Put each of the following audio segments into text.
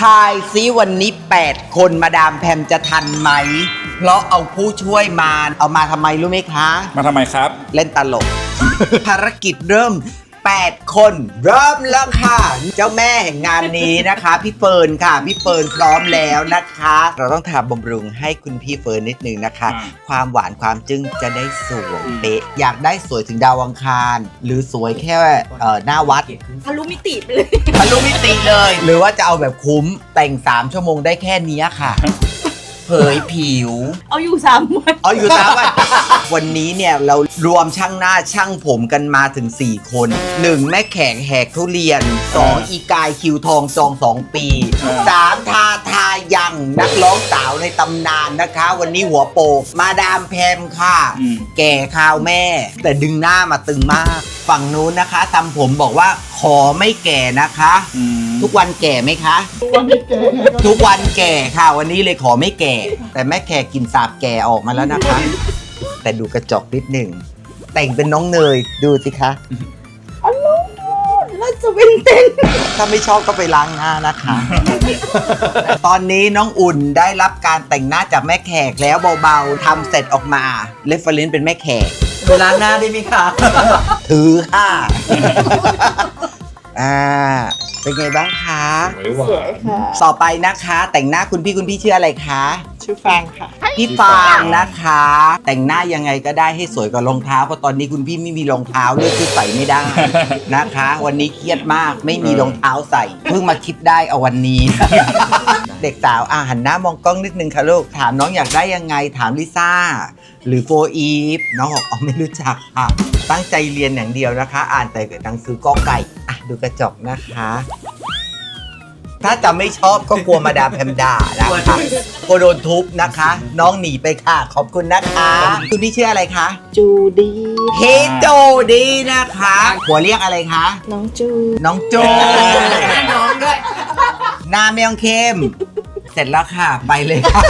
ทายซิวันนี้ 8 คนมาดามแพมจะทันไหม เพราะเอาผู้ช่วยมา เอามาทำไมรู้ไหมคะ มาทำไมครับ เล่นตลก ภารกิจเริ่ม 8 คน เริ่มแล้วค่ะ เจ้าแม่แห่งงานนี้นะคะ พี่เฟิร์นค่ะ พี่เฟิร์นพร้อมแล้วนะคะ เราต้องทาบำรุงให้คุณพี่เฟิร์นนิดนึงนะคะ อ่า ความหวานความจึ้งจะได้สวยเป๊ะอยากได้สวยถึงดาวอังคาร หรือสวยแค่เอ่อหน้าวัด ทะลุมิติไปเลย ทะลุมิติ เลย หรือว่าจะเอาแบบคุ้มแต่ง 3 ชั่วโมงได้แค่เนี้ยค่ะ เผยผิว เอาอยู่สามวัน เอาอยู่สามวันวันนี้เนี่ยเรารวมช่างหน้าช่างผมกันมาถึง 4 คน 1. แม่แขกแหกทุเรียน 2. อีกายคิวทองจอง 2 ปี 3. ทาทา ยังนักร้องสาวในตำนานนะคะ วันนี้หัวโปกมาดามแพมค่ะ อืม แก่ข้าวแม่ แต่ดึงหน้ามาตึงมาก ฝั่งนู้นนะคะทำผมบอกว่าขอไม่แก่นะคะ อืมทุกวันแก่ไหมคะ ทุกวันแก่ทุกวันแก่ค่ะ วันนี้เลยขอไม่แก่ แต่แม่แขกกินสาบแก่ออกมาแล้วนะคะ แต่ดูกระจกนิดหนึ่ง แต่งเป็นน้องเนยดูสิคะแล้ วจะเป็นเต้นถ้าไม่ชอบก็ไปล้างหน้านะคะ ตอนนี้น้องอุ่นได้รับการแต่งหน้าจากแม่แขกแล้วเบาๆทำเสร็จออกมาเรฟเฟรนซ์เป็นแม่แขกไปล้างหน้าได้ไหมคะ ถือค่ะอ่า เป็นไงบ้างคะ สวยค่ะต่อไปนะคะ แต่งหน้าคุณพี่คุณพี่ชื่ออะไรคะ ชื่อฟางค่ะ พี่ฟางนะคะ แต่งหน้ายังไงก็ได้ให้สวยกว่ารองเท้าเพราะตอนนี้คุณพี่ไม่มีรองเท้าเลยคือใส่ไม่ได้ นะคะ วันนี้เครียดมากไม่มีรองเท้าใส่เพิ่งมาคิดได้เอาวันนี้ เด็กสาวอะหันหน้ามองกล้องนิดนึงค่ะลูกถามน้องอยากได้ยังไงถามลิซ่าหรือโฟอีฟน้องบอกอ๋อไม่รู้จักค่ะ ตั้งใจเรียนอย่างเดียวนะคะ อ่านแต่หนังสือกอไก่อะ ดูกระจกนะคะ ถ้าจะไม่ชอบก็กลัวมาดามแพมด่านะคะกลัวโดนทุบนะคะ น้องหนีไปค่ะ ขอบคุณนะคะคุณพี่ชื่ออะไรคะจูดีเฮโจดีนะคะหัวเรียกอะไรคะ น้องจู น้องโจน้องด้วยหน้าไม่ต้องเข้ม เสร็จแล้วค่ะ ไปเลยค่ะ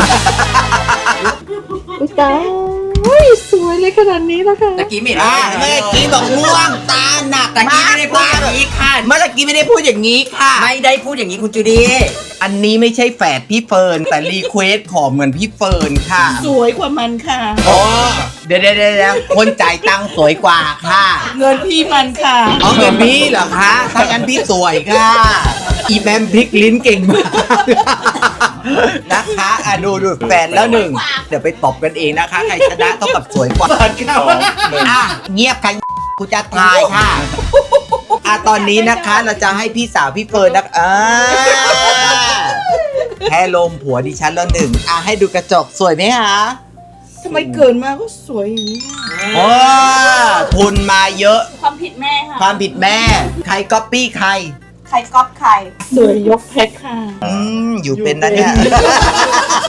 อุ้ยตายอุ้ย สวยเลยขนาดนี้แล้วค่ะตะกี้ไม่อ่าได้เมื่อกี้บอกง่วงตาหนักตะกี้ไม่ได้พูดอย่างนี้ค่ะเมื่อกี้ไม่ได้พูดอย่างนี้ค่ะ ไม่ได้พูดอย่างนี้คุณจูดี้อันนี้ไม่ใช่แฝดพี่เฟิร์นแต่รีเควสขอเหมือนพี่เฟิร์นค่ะ สวยกว่ามันค่ะโอ้เดี๋ยวเดี๋ยวเดี๋ยวคนจ่ายตังค์สวยกว่าค่ะ เงินพี่มันค่ะเอาเงินพี่เหรอคะถ้างั้นพี่สวยค่ะ อีแมมพลิกลิ้นเก่งมาก นะคะอะดูดูแฟนแล้วหนึ่งเดี๋ยวไปตบกันเองนะคะ ใครชนะเท่ากับสวยกว่าอะเงียบค่ะกูจะทายค่ะอะตอนนี้นะคะเราจะให้พี่สาวพี่เฟิร์นนะอ่าแค่ลมผัวดิฉันแล้วหนึ่งอะให้ดูกระจกสวยไหมคะ ทำไมเกิดมาก็สวยอย่างนี้อะโอ้ทุนมาเยอะ ความผิดแม่ค่ะ ความผิดแม่ ใครก๊อปปี้ใคร ใครก๊อปใคร สวยยกแพ็คค่ะ อืมอยู่เป็นนะเนี่ย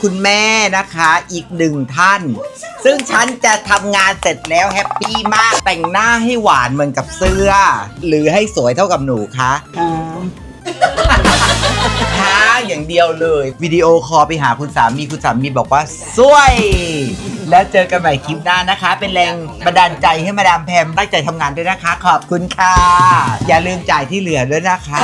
คุณแม่นะคะอีกหนึ่งท่าน ซึ่งฉันจะทำงานเสร็จแล้วแฮปปี้มากแต่งหน้าให้หวานเหมือนกับเสื้อ หรือให้สวยเท่ากับหนูคะ ท้าอย่างเดียวเลยวิดีโอคอลไปหาคุณสามีคุณสามีบอกว่าสวย แล้วเจอกันใหม่คลิปหน้านะคะ เป็นแรงบันดาลใจให้มาดามแพมตั้งใจทำงานด้วยนะคะ ขอบคุณค่ะ อย่าลืมจ่ายที่เหลือด้วยนะคะ